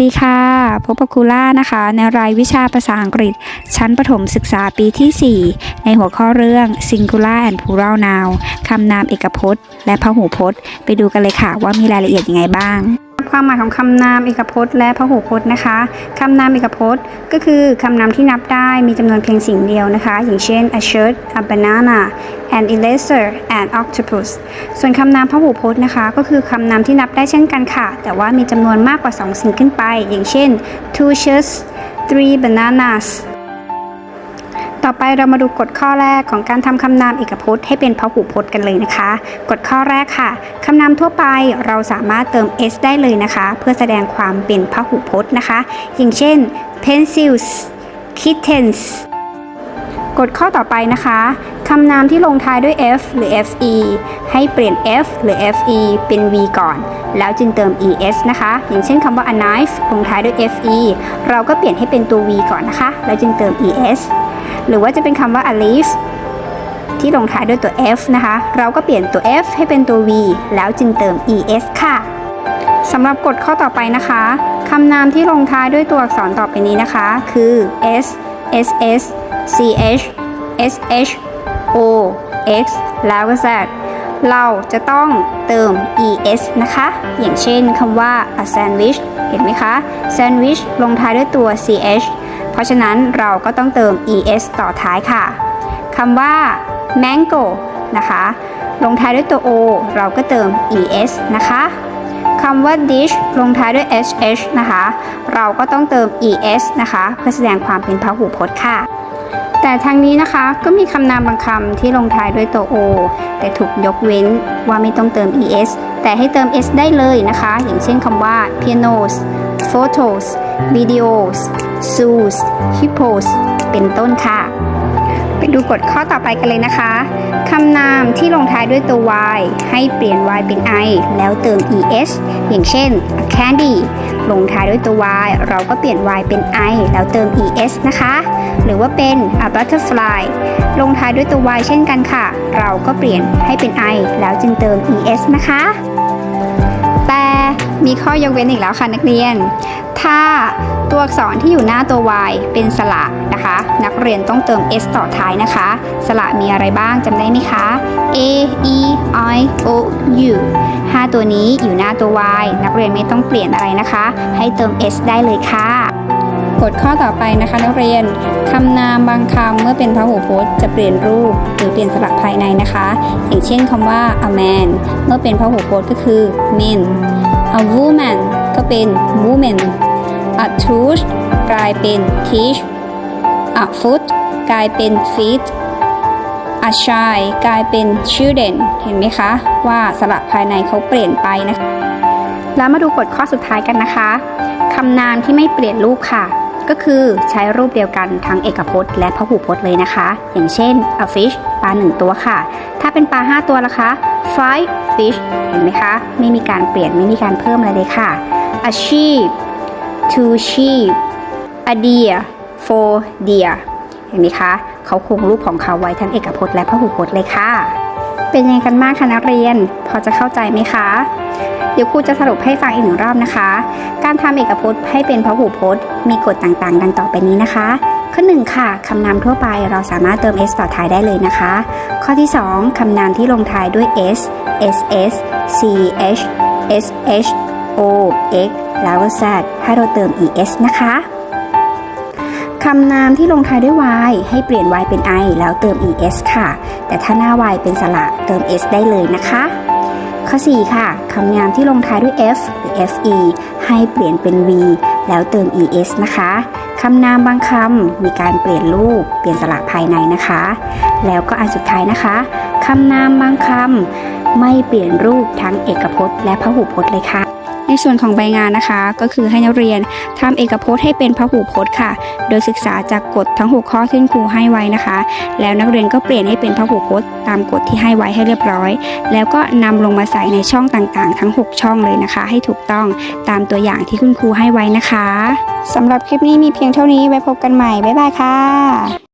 ดีค่ะ พบกับครูล่านะคะ ในรายวิชาภาษาอังกฤษ ชั้นประถมศึกษาปีที่ 4 ในหัวข้อเรื่อง singular and plural noun คำนามเอกพจน์ และพหูพจน์ ไปดูกันเลยค่ะว่ามีรายละเอียดยังไงบ้าง ความหมายของคำนามเอกพจน์ และพหูพจน์นะคะคำนามเอกพจน์ ก็คือคำนามที่นับได้มีจำนวนเพียงสิ่งเดียวนะคะ อย่างเช่น a shirt a banana an eraser an octopus ส่วนคำนามพหูพจน์นะคะ ก็คือคำนามที่นับได้เช่นกันค่ะ แต่ว่ามีจำนวนมากกว่า 2 สิ่งขึ้นไป อย่างเช่น two shirts three bananas ต่อไปเรามาดูกฎข้อแรกของการทำคำนามเอกพจน์ให้เป็นพหูพจน์กันเลยนะคะ กฎข้อแรกค่ะคำนามทั่วไปเราสามารถเติม s ได้เลยนะคะ เพื่อแสดงความเป็นพหูพจน์นะคะ อย่างเช่น pencils kittens กฎข้อต่อไปนะคะคำนามที่ลงท้ายด้วย f หรือ fe ให้เปลี่ยน f หรือ fe เป็น v ก่อน แล้วจึงเติม es นะคะ อย่างเช่นคำว่า a knife ลงท้ายด้วย fe เราก็เปลี่ยนให้เป็นตัว v ก่อนนะคะ แล้วจึงเติม es หรือว่าจะเป็นคำว่า a leaf ที่ลงท้ายด้วยตัว f นะคะ เราก็เปลี่ยนตัว f ให้เป็นตัว v แล้วจึงเติม es ค่ะสำหรับกฎข้อต่อไปนะคะคำนามที่ลงท้ายด้วยตัวอักษรต่อไปนี้นะคะ คือ s ss ch sh o x แล้วก็ z เราจะต้องเติม es นะคะ อย่างเช่นคำว่า a sandwich เห็นไหมคะ sandwich ลงท้ายด้วยตัว ch ราะฉะนั้นเราก็ต้องเติม es ต่อท้ายค่ะคำว่า mango นะคะลงท้ายด้วยตัว o เราก็เติม es นะคะคำว่า dish ลงท้ายด้วย sh นะคะ เราก็ต้องเติม es นะคะ เพื่อแสดงความเป็นพหูพจน์ค่ะ แต่ทางนี้นะคะก็มีคำนามบางคำที่ลงท้ายด้วยตัว o แต่ถูกยกเว้นว่าไม่ต้องเติม es แต่ให้เติม s ได้เลยนะคะ อย่างเช่นคำว่า pianos photos videos zoos hippos เป็นต้นค่ะ ไปดูกฎข้อต่อไปกันเลยนะคะคำนามที่ลงท้ายด้วยตัว y ให้เปลี่ยน y เป็น i แล้วเติม es อย่างเช่น candy ลงท้ายด้วยตัว y เราก็เปลี่ยน y เป็น i แล้วเติม es นะคะ หรือว่าเป็น a butterfly ลงท้ายด้วยตัว y เช่นกันค่ะ เราก็เปลี่ยนให้เป็น i แล้วจึงเติม es นะคะ แต่มีข้อยกเว้นอีกแล้วค่ะนักเรียน ถ้า ตัวอักษรที่อยู่หน้าตัว y เป็นสระนะคะ นักเรียนต้องเติม s ต่อท้ายนะคะ สระมีอะไรบ้างจำได้ไหมคะ a e i o u 5 ตัวนี้อยู่หน้าตัว y นักเรียนไม่ต้องเปลี่ยนอะไรนะคะ ให้เติม s ได้เลยค่ะกฎข้อต่อไปนะคะนักเรียนคำนามบางคำเมื่อเป็นพหูพจน์จะเปลี่ยนรูปหรือเปลี่ยนสระภายในนะคะ อย่างเช่นคำว่า a man เมื่อเป็นพหูพจน์ก็คือ men a woman ก็เป็น woman a tooth กลายเป็น teeth a foot กลายเป็น feet a child กลายเป็น children เห็นไหมคะ ว่าสระภายในเขาเปลี่ยนไปนะคะแล้วมาดูกฎข้อสุดท้ายกันนะคะคำนามที่ไม่เปลี่ยนรูปค่ะ ก็คือใช้รูปเดียวกันทั้งเอกพจน์และพหูพจน์เลยนะคะ อย่างเช่น a fish ปลาหนึ่งตัวค่ะ ถ้าเป็นปลาห้าตัวล่ะคะ five fish เห็นไหมคะ ไม่มีการเปลี่ยนไม่มีการเพิ่มอะไรเลยค่ะ a sheep two sheep a deer four deer เห็นไหมคะ เขาคงรูปของเขาไว้ทั้งเอกพจน์และพหูพจน์เลยค่ะ เป็นยังไงกันบ้างคะนักเรียน พอจะเข้าใจไหมคะ เดี๋ยวครูจะสรุปให้ฟังอีกหนึ่งรอบนะคะ การทำเอกพจน์ให้เป็นพหูพจน์ มีกฎต่างๆ ดังต่อไปนี้นะคะ ข้อหนึ่งค่ะคำนามทั่วไปเราสามารถเติม s ต่อท้ายได้เลยนะคะ ข้อที่ 2คำนามที่ลงท้ายด้วย s ss ch sh o x แล้วก็ z ให้เราเติม es นะคะคำนามที่ลงท้ายด้วย y ให้เปลี่ยน y เป็น i แล้วเติม es ค่ะ แต่ถ้าหน้า y เป็นสระเติม s ได้เลยนะคะ ข้อ 4 ค่ะคำนามที่ลงท้ายด้วย f หรือ fe ให้เปลี่ยนเป็น v แล้วเติม es นะคะคำนามบางคำมีการเปลี่ยนรูป เปลี่ยนสระภายในนะคะ แล้วก็อันสุดท้ายนะคะคำนามบางคำไม่เปลี่ยนรูปทั้งเอกพจน์และพหูพจน์เลยค่ะ ในส่วนของใบงานนะคะ ก็คือให้นักเรียนทำเอกพจน์ให้เป็นพหูพจน์ค่ะ โดยศึกษาจากกฎทั้ง 6 ข้อที่ครูให้ไว้นะคะ แล้วนักเรียนก็เปลี่ยนให้เป็นพหูพจน์ ตามกฎที่ให้ไว้ให้เรียบร้อย แล้วก็นำลงมาใส่ในช่องต่างๆ ทั้ง 6 ช่องเลยนะคะ ให้ถูกต้องตามตัวอย่างที่คุณครูให้ไว้นะคะสำหรับคลิปนี้มีเพียงเท่านี้ไว้พบกันใหม่บ๊ายบายค่ะ